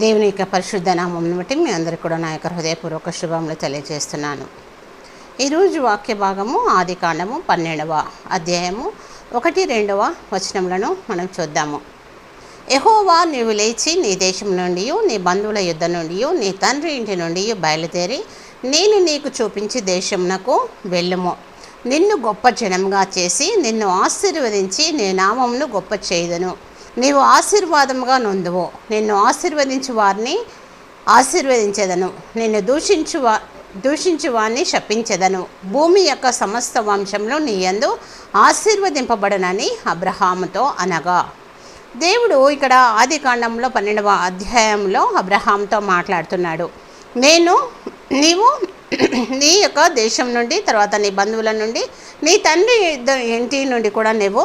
దేవుని యొక్క పరిశుద్ధ నామం బట్టి మీ అందరికీ కూడా నా యొక్క హృదయపూర్వక శుభములు తెలియజేస్తున్నాను. ఈరోజు వాక్య భాగము ఆది కాండము పన్నెండవ అధ్యాయము ఒకటి రెండవ వచనములను మనం చూద్దాము. ఎహోవా నీవు లేచి నీ దేశం నుండి నీ బంధువుల యుద్ధ నుండి నీ తండ్రి ఇంటి నుండి బయలుదేరి నేను నీకు చూపించి దేశమునకు వెళ్ళుము. నిన్ను గొప్ప జనంగా చేసి నిన్ను ఆశీర్వదించి నీ నామమును గొప్ప చేయదును. నీవు ఆశీర్వాదముగా నొందువు. నిన్ను ఆశీర్వదించు వారిని ఆశీర్వదించెదను. నిన్ను దూషించు వా దూషించు వారిని శపించెదను. భూమి యొక్క సమస్త వంశంలో నీ యందు ఆశీర్వదింపబడనని అబ్రహాముతో అనగా. దేవుడు ఇక్కడ ఆది కాండంలో పన్నెండవ అధ్యాయంలో అబ్రహాంతో మాట్లాడుతున్నాడు. నేను నీవు నీ యొక్క దేశం నుండి తర్వాత నీ బంధువుల నుండి నీ తండ్రి ఇంటి నుండి కూడా నీవు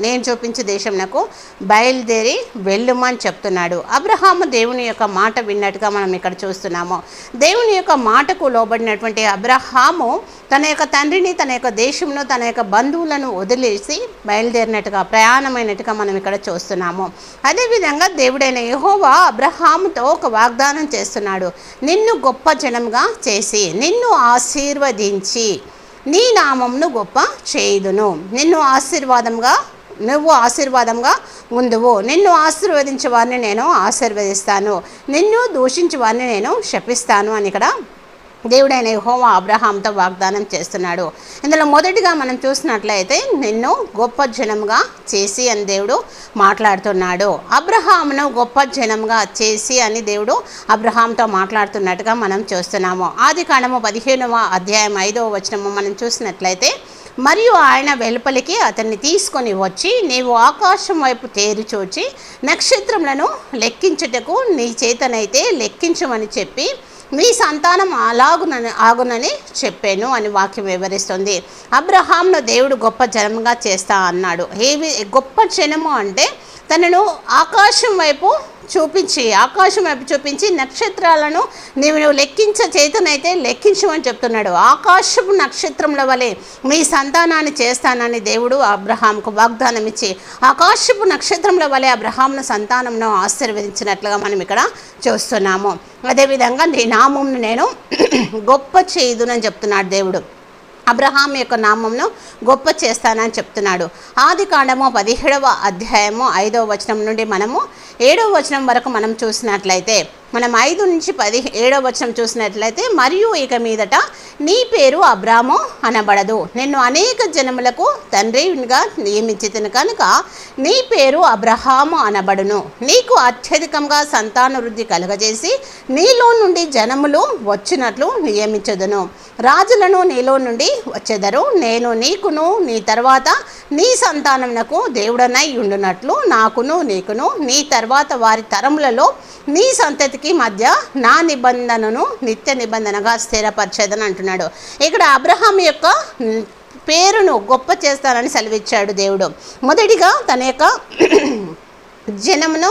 నేను చూపించే దేశం నాకు బయలుదేరి వెళ్ళుమని చెప్తున్నాడు. అబ్రహాము దేవుని యొక్క మాట విన్నట్టుగా మనం ఇక్కడ చూస్తున్నాము. దేవుని యొక్క మాటకు లోబడినటువంటి అబ్రహాము తన యొక్క తండ్రిని తన యొక్క దేశంలో తన యొక్క బంధువులను వదిలేసి బయలుదేరినట్టుగా ప్రయాణమైనట్టుగా మనం ఇక్కడ చూస్తున్నాము. అదేవిధంగా దేవుడైన యహోవా అబ్రహాముతో ఒక వాగ్దానం చేస్తున్నాడు. నిన్ను గొప్ప జనంగా చేసి నిన్ను ఆశీర్వదించి నీ నామంను గొప్ప చేయుదును. నిన్ను ఆశీర్వాదంగా నువ్వు ఆశీర్వాదంగా ఉందువు నిన్ను ఆశీర్వదించే వారిని నేను ఆశీర్వదిస్తాను. నిన్ను దూషించే వారిని నేను శపిస్తాను అని ఇక్కడ దేవుడైన హోమ అబ్రహాంతో వాగ్దానం చేస్తున్నాడు. ఇందులో మొదటిగా మనం చూసినట్లయితే నిన్ను గొప్ప జనంగా చేసి అని దేవుడు మాట్లాడుతున్నాడు. అబ్రహామును గొప్ప జనంగా చేసి అని దేవుడు అబ్రహాంతో మాట్లాడుతున్నట్టుగా మనం చూస్తున్నాము. ఆది కాండము పదిహేనవ అధ్యాయం ఐదవ వచనము మనం చూసినట్లయితే మరియు ఆయన వెలుపలికి అతన్ని తీసుకొని వచ్చి నీవు ఆకాశం వైపు తేరిచూచి నక్షత్రములను లెక్కించుటకు నీ చేతనైతే లెక్కించమని చెప్పి మీ సంతానం అలాగునని ఆగునని చెప్పాను అని వాక్యం వివరిస్తుంది. అబ్రహాంను దేవుడు గొప్ప జనంగా చేస్తా అన్నాడు. ఏవి గొప్ప జనము అంటే తనను ఆకాశం వైపు చూపించి ఆకాశం వైపు చూపించి నక్షత్రాలను నీవు నువ్వు లెక్కించ చేతనైతే లెక్కించమని చెప్తున్నాడు. ఆకాశపు నక్షత్రముల వలె మీ సంతానాన్ని చేస్తానని దేవుడు అబ్రహాంకు వాగ్దానం ఇచ్చి ఆకాశపు నక్షత్రముల వలె అబ్రహాంను సంతానంను ఆశీర్వదించినట్లుగా మనం ఇక్కడ చూస్తున్నాము. అదేవిధంగా నీ నామంను నేను గొప్ప చేయుదునని చెప్తున్నాడు దేవుడు. అబ్రహాం యొక్క నామంను గొప్ప చేస్తానని చెప్తున్నాడు. ఆది కాండము పదిహేడవ అధ్యాయము ఐదవ వచనం నుండి మనము ఏడవ వచనం వరకు మనం చూసినట్లయితే మనం ఐదు నుంచి పది ఏడవ వచనం చూసినట్లయితే మరియు ఇక మీదట నీ పేరు అబ్రామో అనబడదు. నిన్ను అనేక జనములకు తండ్రిగా నియమించితిని కనుక నీ పేరు అబ్రహాము అనబడును. నీకు అత్యధికంగా సంతానవృద్ధి కలుగజేసి నీలో నుండి జనములు వచ్చినట్లు నియమించదును. రాజులను నీలో నుండి వచ్చెదరు. నేను నీకును నీ తర్వాత నీ సంతానమునకు దేవుడనై ఉండునట్లు నాకును నీకును నీ తర్వాత వారి తరములలో నీ సంతతి సంతతికి మధ్య నా నిబంధనను నిత్య నిబంధనగా స్థిరపరచేదని అంటున్నాడు. ఇక్కడ అబ్రహాం యొక్క పేరును గొప్ప చేస్తానని సెలవిచ్చాడు దేవుడు. మొదటిగా తన యొక్క జనమును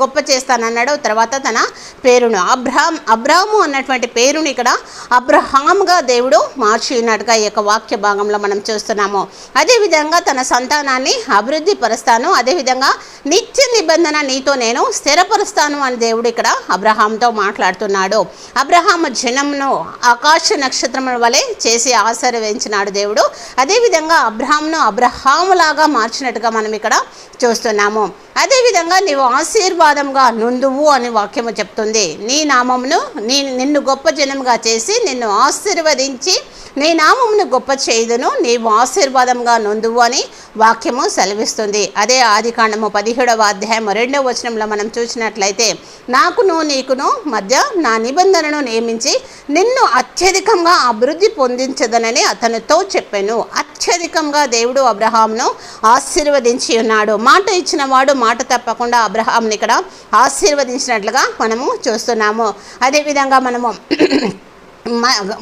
గొప్ప చేస్తానన్నాడు. తర్వాత తన పేరును అబ్రహాం అబ్రాహము అన్నటువంటి పేరుని ఇక్కడ అబ్రహాంగా దేవుడు మార్చినట్టుగా ఈ యొక్క వాక్య భాగంలో మనం చూస్తున్నాము. అదేవిధంగా తన సంతానాన్ని అభివృద్ధి పరుస్తాను. అదేవిధంగా నిత్య నిబంధన నీతో నేను స్థిరపరుస్తాను అని దేవుడు ఇక్కడ అబ్రహాంతో మాట్లాడుతున్నాడు. అబ్రహాము జనమును ఆకాశ నక్షత్రముల వలె చేసి ఆశీర్వించినాడు దేవుడు. అదేవిధంగా అబ్రహాంను అబ్రహాములాగా మార్చినట్టుగా మనం ఇక్కడ చూస్తున్నాము. అదేవిధంగా నీవు ఆశీర్వాదంగా నుందువు అని వాక్యము చెప్తుంది. నీ నామమును నీ నిన్ను గొప్ప జనముగా చేసి నిన్ను ఆశీర్వదించి నీ నామమును గొప్ప చేయుదును నీవు ఆశీర్వాదంగా నొందువు అని వాక్యము సెలవిస్తుంది. అదే ఆది కాండము పదిహేడవ అధ్యాయం రెండవ వచనంలో మనం చూసినట్లయితే నాకును నీకును మధ్య నా నిబంధనను నియమించి నిన్ను అత్యధికంగా అభివృద్ధి పొందించదనని అతనితో చెప్పాను. అత్యధికంగా దేవుడు అబ్రహాంను ఆశీర్వదించి ఉన్నాడు. మాట ఇచ్చిన వాడు మాట తప్పకుండా అబ్రహాంని ఇక్కడ ఆశీర్వదించినట్లుగా మనము చూస్తున్నాము. అదేవిధంగా మనము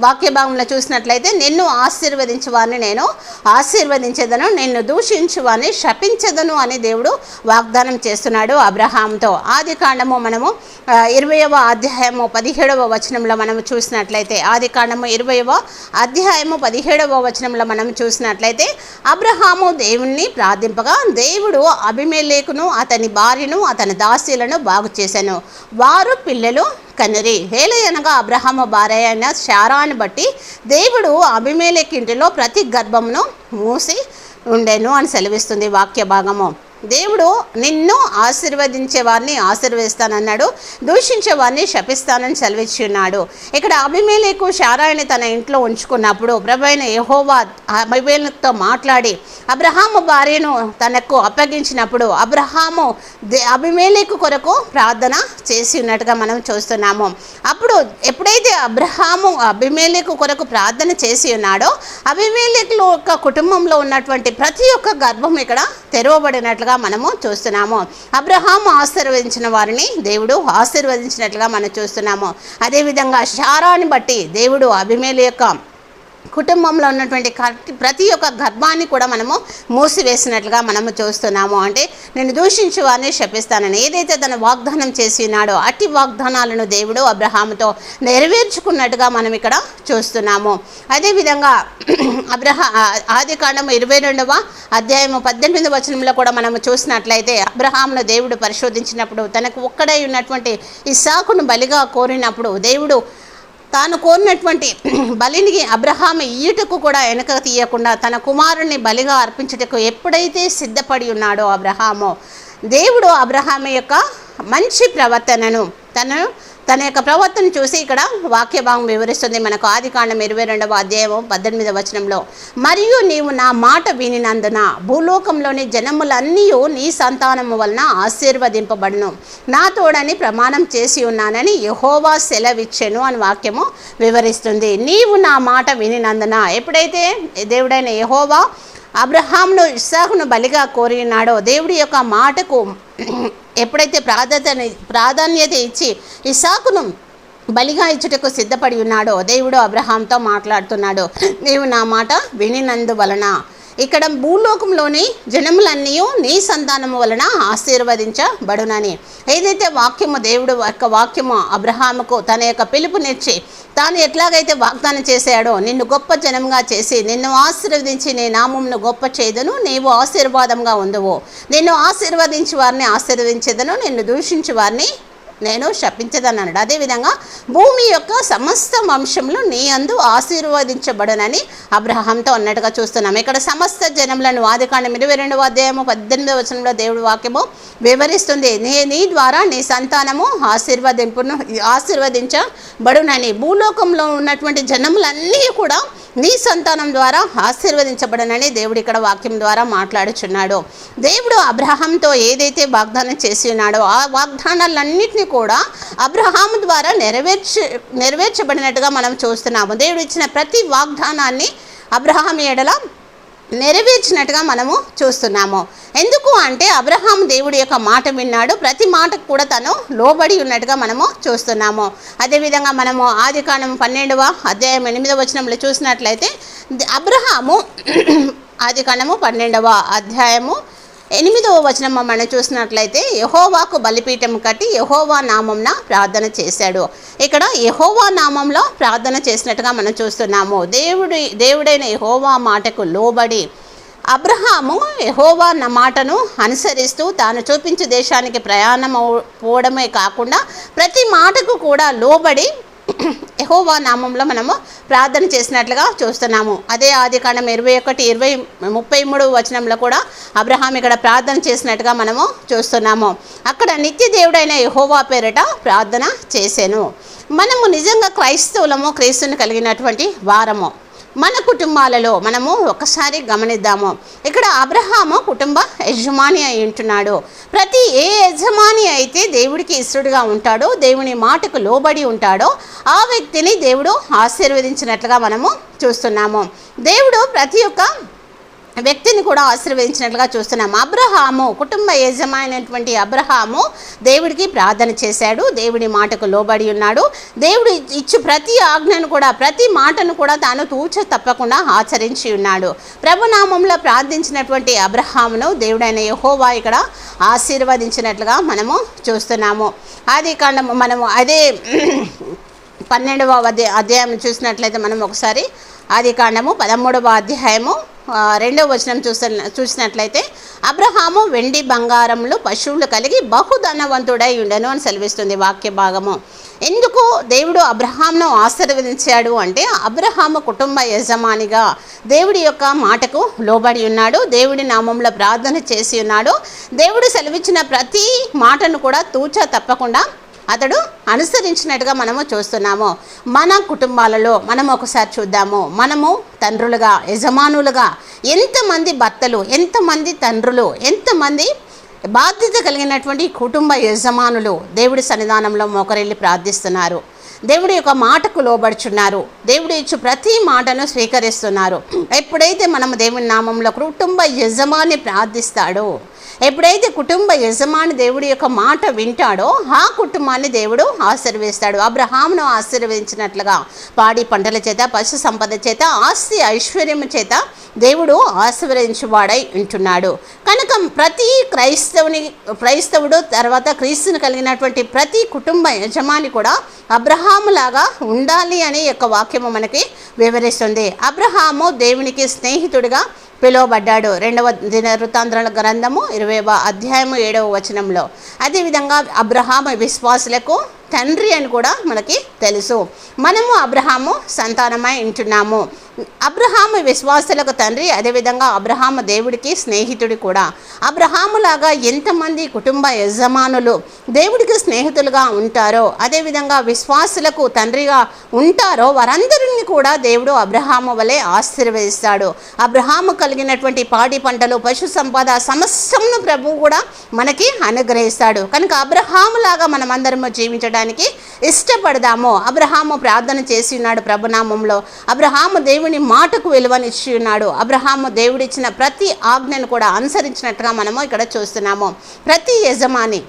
వాక్య భాగంలో చూసినట్లయితే నిన్ను ఆశీర్వదించువారిని నేను ఆశీర్వదించేదను నిన్ను దూషించువారిని శపించదను అని దేవుడు వాగ్దానం చేస్తున్నాడు అబ్రహాంతో ఆది కాండము మనము ఇరవయవ అధ్యాయము పదిహేడవ వచనంలో మనము చూసినట్లయితే ఆది కాండము ఇరవయవ అధ్యాయము పదిహేడవ వచనంలో మనం చూసినట్లయితే అబ్రహాము దేవుణ్ణి ప్రార్థింపగా దేవుడు అభిమేలేకును అతని భార్యను అతని దాసీలను బాగు చేశాను. వారు పిల్లలు కనిరి హేలయనగా అబ్రహాము భార్య అయిన శారాన్ని బట్టి దేవుడు అభిమేలకింటిలో ప్రతి గర్భమును మూసి ఉండెను అని సెలవిస్తుంది వాక్య భాగము దేవుడు నిన్ను ఆశీర్వదించే వారిని ఆశీర్వదిస్తానన్నాడు దూషించే వారిని శపిస్తానని సెలవిచ్చి ఉన్నాడు ఇక్కడ అభిమేలకు శారాయిని తన ఇంట్లో ఉంచుకున్నప్పుడు ప్రభైన యహోవా అభిమేలతో మాట్లాడి అబ్రహాము భార్యను తనకు అప్పగించినప్పుడు అబ్రహాము అభిమేలకు కొరకు ప్రార్థన చేసి ఉన్నట్టుగా మనం చూస్తున్నాము. అప్పుడు ఎప్పుడైతే అబ్రహాము అభిమేలకు కొరకు ప్రార్థన చేసి ఉన్నాడో అభిమేలకు యొక్క కుటుంబంలో ఉన్నటువంటి ప్రతి ఒక్క గర్భం ఇక్కడ తెరవబడినట్లుగా ఉన్నట్లుగా మనము చూస్తున్నాము. అబ్రహాం ఆశీర్వదించిన వారిని దేవుడు ఆశీర్వదించినట్లుగా మనం చూస్తున్నాము. అదేవిధంగా శారాన్ని బట్టి దేవుడు అభిమేలు యొక్క కుటుంబంలో ఉన్నటువంటి ప్రతి ఒక్క గర్భాన్ని కూడా మనము మూసివేసినట్లుగా మనము చూస్తున్నాము. అంటే నేను దూషించు వారిని శపిస్తానని. ఏదైతే తన వాగ్దానం చేసి ఉన్నాడో అట్టి వాగ్దానాలను దేవుడు అబ్రహాముతో నెరవేర్చుకున్నట్టుగా మనం ఇక్కడ చూస్తున్నాము. అదేవిధంగా అబ్రహా ఆది కాండము ఇరవై రెండవ అధ్యాయము పద్దెనిమిది వచనంలో కూడా మనము చూసినట్లయితే అబ్రహామును దేవుడు పరిశోధించినప్పుడు తనకు ఒక్కడై ఉన్నటువంటి ఈ సాకును బలిగా కోరినప్పుడు దేవుడు తాను కోరినటువంటి బలిని అబ్రహాం ఈటకు కూడా వెనక తీయకుండా తన కుమారుణ్ణి బలిగా అర్పించటకు ఎప్పుడైతే సిద్ధపడి ఉన్నాడో అబ్రహామో దేవుడు అబ్రహాం యొక్క మంచి ప్రవర్తనను తను తన యొక్క ప్రవర్తన చూసి ఇక్కడ వాక్యభావం వివరిస్తుంది. మనకు ఆది కాండం ఇరవై రెండవ అధ్యాయం పద్దెనిమిదవ వచనంలో మరియు నీవు నా మాట వినినందున భూలోకంలోని జనములన్నీ నీ సంతానము వలన ఆశీర్వదింపబడును. నా తోడని ప్రమాణం చేసి ఉన్నానని యహోవా సెలవిచ్చెను అని వాక్యము వివరిస్తుంది. నీవు నా మాట వినినందున ఎప్పుడైతే దేవుడైన యహోవా అబ్రహాంను ఇస్సాకును బలిగా కోరినాడో దేవుడి యొక్క మాటకు ఎప్పుడైతే ప్రాధాన్యత ప్రాధాన్యత ఇచ్చి ఇసాకును బలిగా ఇచ్చుటకు సిద్ధపడి ఉన్నాడో దేవుడు అబ్రహాంతో మాట్లాడుతున్నాడు. నీవు నా మాట వినినందువలన ఇక్కడ భూలోకంలోని జనములన్నీ నీ సంతానము వలన ఆశీర్వదించబడునని. ఏదైతే వాక్యము దేవుడు యొక్క వాక్యము అబ్రహాముకు తన యొక్క పిలుపునిచ్చి తాను ఎట్లాగైతే వాగ్దానం చేశాడో నిన్ను గొప్ప జనంగా చేసి నిన్ను ఆశీర్వదించి నీ నామంను గొప్ప చేయదును నీవు ఆశీర్వాదంగా ఉండవు నిన్ను ఆశీర్వదించి వారిని ఆశీర్వదించేదను నిన్ను దూషించి వారిని నేను శపించదన్నాడు అదేవిధంగా భూమి యొక్క సమస్త వంశంలో నీ అందు ఆశీర్వదించబడనని అబ్రహాంతో అన్నట్టుగా చూస్తున్నాం. ఇక్కడ సమస్త జనములను ఆదికాండం ఇరవై రెండవ అధ్యాయము పద్దెనిమిదవ వచనంలో దేవుడు వాక్యము వివరిస్తుంది. నీ నీ ద్వారా నీ సంతానము ఆశీర్వదింపును ఆశీర్వదించబడునని భూలోకంలో ఉన్నటువంటి జనములన్నీ కూడా నీ సంతానం ద్వారా ఆశీర్వదించబడనని దేవుడు ఇక్కడ వాక్యం ద్వారా మాట్లాడుచున్నాడు. దేవుడు అబ్రహాంతో ఏదైతే వాగ్దానం చేసి ఉన్నాడో ఆ వాగ్దానాలన్నింటినీ కూడా అబ్రహాం ద్వారా నెరవేర్చి నెరవేర్చబడినట్టుగా మనం చూస్తున్నాము. దేవుడు ఇచ్చిన ప్రతి వాగ్దానాన్ని అబ్రహాం ఎడల నెరవేర్చినట్టుగా మనము చూస్తున్నాము. ఎందుకు అంటే అబ్రహాం దేవుడి యొక్క మాట విన్నాడు. ప్రతి మాటకు కూడా తను లోబడి ఉన్నట్టుగా మనము చూస్తున్నాము. అదేవిధంగా మనము ఆది కాండం పన్నెండవ అధ్యాయం ఎనిమిదవ వచనంలో చూసినట్లయితే అబ్రహాము ఆది కాండము పన్నెండవ అధ్యాయము ఎనిమిదవ వచనం మనం చూసినట్లయితే యహోవాకు బలిపీఠం కట్టి యహోవా నామంన ప్రార్థన చేశాడు. ఇక్కడ యహోవా నామంలో ప్రార్థన చేసినట్టుగా మనం చూస్తున్నాము. దేవుడి దేవుడైన యహోవా మాటకు లోబడి అబ్రహాము యహోవా నా మాటను అనుసరిస్తూ తాను చూపించే దేశానికి ప్రయాణం పోవడమే కాకుండా ప్రతి మాటకు కూడా లోబడి యహోవా నామంలో మనము ప్రార్థన చేసినట్లుగా చూస్తున్నాము. అదే ఆది కాండం ఇరవై ఒకటి ఇరవై ముప్పై మూడు వచనంలో కూడా అబ్రహాం ఇక్కడ ప్రార్థన చేసినట్టుగా మనము చూస్తున్నాము. అక్కడ నిత్య దేవుడైన యహోవా పేరిట ప్రార్థన చేశాను మనము నిజంగా క్రైస్తవులము క్రీస్తుని కలిగినటువంటి వారము. మన కుటుంబాలలో మనము ఒకసారి గమనిద్దాము. ఇక్కడ అబ్రహాము కుటుంబ యజమాని అయి ఉంటున్నాడు. ప్రతి ఏ యజమాని అయితే దేవుడికి ఇష్టడుగా ఉంటాడో దేవుని మాటకు లోబడి ఉంటాడో ఆ వ్యక్తిని దేవుడు ఆశీర్వదించినట్లుగా మనము చూస్తున్నాము. దేవుడు ప్రతి ఒక్క వ్యక్తిని కూడా ఆశీర్వదించినట్లుగా చూస్తున్నాం. అబ్రహాము కుటుంబ యజమానైనటువంటి అబ్రహాము దేవుడికి ప్రార్థన చేశాడు. దేవుడి మాటకు లోబడి ఉన్నాడు. దేవుడు ఇచ్చు ప్రతి ఆజ్ఞను కూడా ప్రతి మాటను కూడా తాను తూచ తప్పకుండా ఆచరించి ఉన్నాడు. ప్రభునామంలో ప్రార్థించినటువంటి అబ్రహామును దేవుడైన యహోవా ఇక్కడ ఆశీర్వదించినట్లుగా మనము చూస్తున్నాము. అది కాండము మనము అదే పన్నెండవ అధ్యాయం చూసినట్లయితే మనం ఒకసారి ఆది కాండము పదమూడవ అధ్యాయము రెండవ వచనం చూసిన చూసినట్లయితే అబ్రహాము వెండి బంగారములు పశువులు కలిగి బహుధనవంతుడై ఉండను అని సెలవిస్తుంది వాక్య భాగము. ఎందుకు దేవుడు అబ్రహాంను ఆశీర్వదించాడు అంటే అబ్రహాము కుటుంబ యజమానిగా దేవుడి యొక్క మాటకు లోబడి ఉన్నాడు దేవుడి నామంలో ప్రార్థన చేసి ఉన్నాడు. దేవుడు సెలవిచ్చిన ప్రతి మాటను కూడా తూచా తప్పకుండా అతడు అనుసరించినట్టుగా మనము చూస్తున్నాము. మన కుటుంబాలలో మనం ఒకసారి చూద్దాము. మనము తండ్రులుగా యజమానులుగా ఎంతమంది భర్తలు ఎంతమంది తండ్రులు ఎంతమంది బాధ్యత కలిగినటువంటి కుటుంబ యజమానులు దేవుడి సన్నిధానంలో మోకరెళ్ళి ప్రార్థిస్తున్నారు. దేవుడి యొక్క మాటకు లోబడుచున్నారు. దేవుడు ఇచ్చు ప్రతి మాటను స్వీకరిస్తున్నారు. ఎప్పుడైతే మనం దేవుని నామంలో కుటుంబ యజమాని ప్రార్థిస్తాడో ఎప్పుడైతే కుటుంబ యజమాని దేవుడి యొక్క మాట వింటాడో ఆ కుటుంబాన్ని దేవుడు ఆశీర్వదిస్తాడు. అబ్రహామును ఆశీర్వదించినట్లుగా పాడి పంటల చేత పశు సంపద చేత ఆస్తి ఐశ్వర్యము చేత దేవుడు ఆశీర్వదించువాడై ఉంటున్నాడు. కనుక ప్రతి క్రైస్తవుని క్రైస్తవుడు తర్వాత క్రీస్తుని కలిగినటువంటి ప్రతి కుటుంబ యజమాని కూడా అబ్రహాములాగా ఉండాలి అనే యొక్క వాక్యము మనకి వివరిస్తుంది. అబ్రహాము దేవునికి స్నేహితుడిగా పిలువబడ్డాడు. రెండవ దిన వృత్తాంధ్రాల గ్రంథము ఇరవైవ అధ్యాయము ఏడవ వచనంలో. అదేవిధంగా అబ్రహాము విశ్వాసులకు తండ్రి అని కూడా మనకి తెలుసు. మనము అబ్రహాము సంతానమై ఉంటున్నాము. అబ్రహాము విశ్వాసులకు తండ్రి అదేవిధంగా అబ్రహాము దేవుడికి స్నేహితుడు కూడా. అబ్రహాములాగా ఎంతమంది కుటుంబ యజమానులు దేవుడికి స్నేహితులుగా ఉంటారో అదేవిధంగా విశ్వాసులకు తండ్రిగా ఉంటారో వారందరిని కూడా దేవుడు అబ్రహాము వలె ఆశీర్వదిస్తాడు. అబ్రహాము కలిగినటువంటి పాడి పంటలు పశు సంపద సమస్తమును ప్రభువు కూడా మనకి అనుగ్రహిస్తాడు. కనుక అబ్రహాములాగా మనమందరము జీవించడం జీవించడానికి ఇష్టపడదాము. అబ్రహాము ప్రార్థన చేసి ఉన్నాడు ప్రభునామంలో. అబ్రహాము దేవుని మాటకు విలువనిచ్చి ఉన్నాడు. అబ్రహాము దేవుడిచ్చిన ప్రతి ఆజ్ఞను కూడా అనుసరించినట్టుగా మనము ఇక్కడ చూస్తున్నాము. ప్రతి యజమాని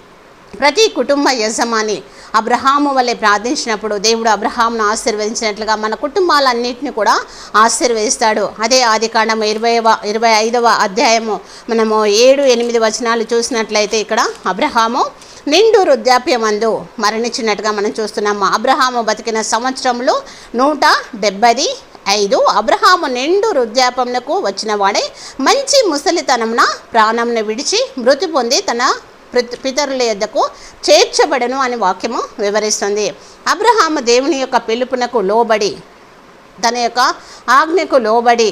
ప్రతి కుటుంబ యజమాని అబ్రహాము వల్లే ప్రార్థించినప్పుడు దేవుడు అబ్రహామును ఆశీర్వదించినట్లుగా మన కుటుంబాలన్నింటినీ కూడా ఆశీర్వదిస్తాడు. అదే ఆది కాండము ఇరవైవ ఇరవై ఐదవ అధ్యాయము మనము ఏడు ఎనిమిది వచనాలు చూసినట్లయితే ఇక్కడ అబ్రహాము నిండు వృద్ధాప్యమందు మరణించినట్టుగా మనం చూస్తున్నాము. అబ్రహాము బతికిన సంవత్సరంలో నూట డెబ్బది ఐదు. అబ్రహాము నిండు వృద్ధాపమునకు వచ్చిన వాడే మంచి ముసలితనమున ప్రాణంను విడిచి మృతి పొంది తన పితరుల యొద్దకు చేర్చబడను అని వాక్యము వివరిస్తుంది. అబ్రహాము దేవుని యొక్క పిలుపునకు లోబడి తన యొక్క ఆజ్ఞకు లోబడి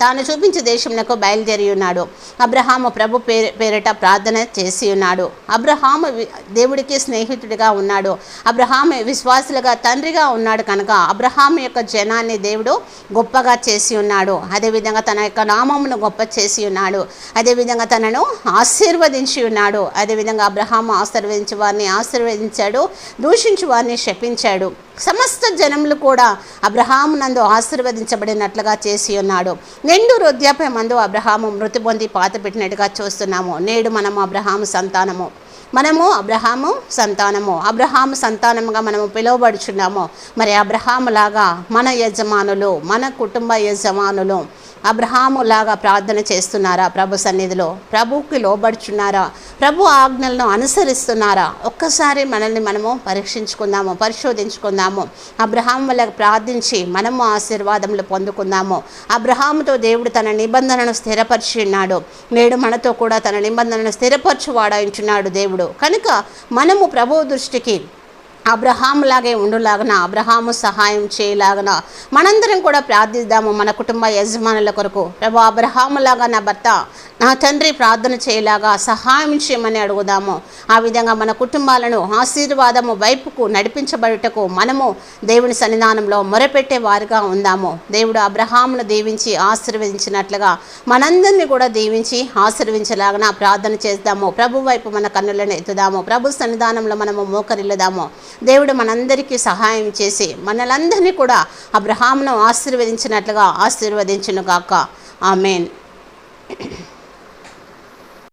తాను చూపించే దేశమునకు బయలుదేరి ఉన్నాడు. అబ్రహాము ప్రభు పేరు పేరిట ప్రార్థన చేసి ఉన్నాడు. అబ్రహాము దేవుడికి స్నేహితుడిగా ఉన్నాడు. అబ్రహాము విశ్వాసులుగా తండ్రిగా ఉన్నాడు కనుక అబ్రహాము యొక్క జనాన్ని దేవుడు గొప్పగా చేసి ఉన్నాడు. అదేవిధంగా తన యొక్క నామమును గొప్ప చేసి ఉన్నాడు. అదేవిధంగా తనను ఆశీర్వదించి ఉన్నాడు. అదేవిధంగా అబ్రహాము ఆశీర్వదించి వారిని ఆశీర్వదించాడు. దూషించి వారిని శపించాడు. సమస్త జనములు కూడా అబ్రహాము నందు ఆశీర్వదించబడినట్లుగా చేసి ఉన్నాడు. నిండు వృద్ధాప్యమందు అబ్రహాము మృతి పొంది పాత పెట్టినట్టుగా చూస్తున్నాము. నేడు మనము అబ్రహాము సంతానము. మనము అబ్రహాము సంతానము. అబ్రహాము సంతానముగా మనము పిలువబడుచున్నాము. మరి అబ్రహాము లాగా మన యజమానులు మన కుటుంబ యజమానులు అబ్రహాములాగా ప్రార్థన చేస్తున్నారా ప్రభు సన్నిధిలో? ప్రభుకి లోబడుచున్నారా? ప్రభు ఆజ్ఞలను అనుసరిస్తున్నారా? ఒక్కసారి మనల్ని మనము పరీక్షించుకుందాము పరిశోధించుకుందాము. అబ్రహాం వల్ల ప్రార్థించి మనము ఆశీర్వాదములు పొందుకుందాము. అబ్రహాముతో దేవుడు తన నిబంధనను స్థిరపరిచి ఉన్నాడు నేడు మనతో కూడా తన నిబంధనను స్థిరపరచువాడాయించున్నాడు దేవుడు. కనుక మనము ప్రభు దృష్టికి అబ్రహాములాగే ఉండులాగన అబ్రహాము సహాయం చేయలాగన మనందరం కూడా ప్రార్థిద్దాము మన కుటుంబ యజమానుల కొరకు. ప్రభు అబ్రహాములాగా నా భర్త నా తండ్రి ప్రార్థన చేయలాగా సహాయం చేయమని అడుగుదాము. ఆ విధంగా మన కుటుంబాలను ఆశీర్వాదము వైపుకు నడిపించబడుటకు మనము దేవుని సన్నిధానంలో మొరపెట్టే వారిగా ఉందాము. దేవుడు అబ్రహామును దీవించి ఆశీర్వదించినట్లుగా మనందరినీ కూడా దీవించి ఆశీర్వించలాగన ప్రార్థన చేద్దాము. ప్రభు వైపు మన కన్నులను ఎత్తుదాము. ప్రభు సన్నిధానంలో మనము మోకరిల్లుదాము. దేవుడు మనందరికీ సహాయం చేసి మనలందరినీ కూడా అబ్రహామును ఆశీర్వదించినట్లుగా ఆశీర్వదించును గాక ఆమెన్.